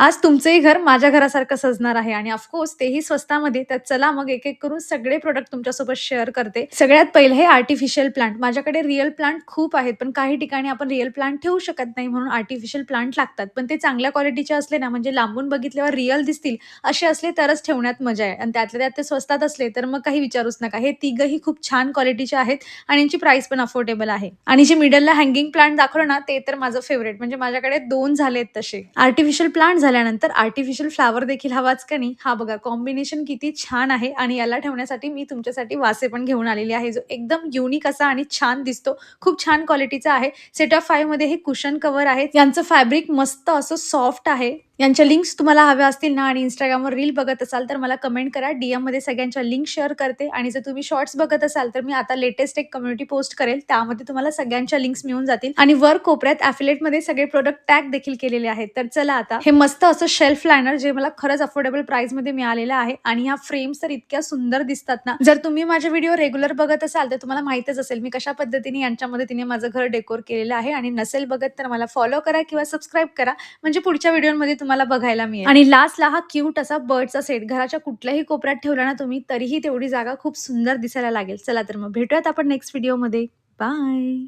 आज तुमचंही घर माझ्या घरासारखं सजणार आहे आणि ऑफकोर्स तेही स्वस्तामध्ये. तर चला मग एक एक करून सगळे प्रोडक्ट तुमच्यासोबत शेअर करते. सगळ्यात पहिलं हे आर्टिफिशियल प्लांट माझ्याकडे रिअल प्लांट खूप आहेत पण काही ठिकाणी आपण रिअल प्लांट ठेवू शकत नाही म्हणून आर्टिफिशियल प्लांट लागतात. पण ते चांगल्या क्वालिटीचे असले ना म्हणजे लांबून बघितल्यावर रिअल दिसतील असे असले तरच ठेवण्यात मजा आहे. आणि त्यातल्या त्यात ते स्वस्तात असले तर मग काही विचारूच नका. हे तिघही खूप छान क्वालिटीचे आहेत आणि यांची प्राइस पण अफोर्डेबल आहे. आणि जे मिडलला हँगिंग प्लांट दाखवलं ना ते तर माझं फेवरेट म्हणजे माझ्याकडे दोन झालेत तसे. आर्टिफिशियल प्लांट झाल्यानंतर आर्टिफिशियल फ्लावर देखील हवाच का नाही हा बघा कॉम्बिनेशन किती छान आहे आणि याला ठेवण्यासाठी मी तुमच्यासाठी वासे पण घेऊन आलेली आहे. जो एकदम युनिक असा आणि छान दिसतो. खूप छान क्वालिटीचा आहे. सेट ऑफ फाईव्हमध्ये हे कुशन कव्हर आहे यांचं फॅब्रिक मस्त असं सॉफ्ट आहे. यांच्या लिंक्स तुम्हाला हव्या असतील ना आणि इंस्टाग्रामवर रील बघत असाल तर मला कमेंट करा. डी एममध्ये सगळ्यांच्या लिंक शेअर करते. आणि जर तुम्ही शॉर्ट्स बघत असाल तर मी आता लेटेस्ट एक कम्युनिटी पोस्ट करेल. त्यामध्ये तुम्हाला सगळ्यांच्या लिंक्स मिळून जातील. आणि वर कोपऱ्यात ॲफिलेटमध्ये सगळे प्रोडक्ट टॅग देखील केलेले आहेत. तर चला आता. हे मस्त असं शेल्फ लायनर जे मला खरंच अफोर्डेबल प्राइसमध्ये मिळालेलं आहे. आणि ह्या फ्रेम्स तर इतक्या सुंदर दिसतात ना. जर तुम्ही माझे व्हिडिओ रेग्युलर बघत असाल तर तुम्हाला माहितच असेल मी कशा पद्धतीने यांच्या मदतीने माझं घर डेकोर केलेलं आहे. आणि नसेल बघत तर मला फॉलो करा किंवा सबस्क्राईब करा. म्हणजे पुढच्या व्हिडिओमध्ये तुम्हाला बघायला मिळेल. आणि लास्टला हा क्यूट असा बर्डचा सेट घराच्या कुठल्याही कोपऱ्यात ठेवला ना तुम्ही तरीही तेवढी जागा खूप सुंदर दिसायला लागेल. चला तर मग भेटूयात आपण नेक्स्ट व्हिडिओमध्ये बाय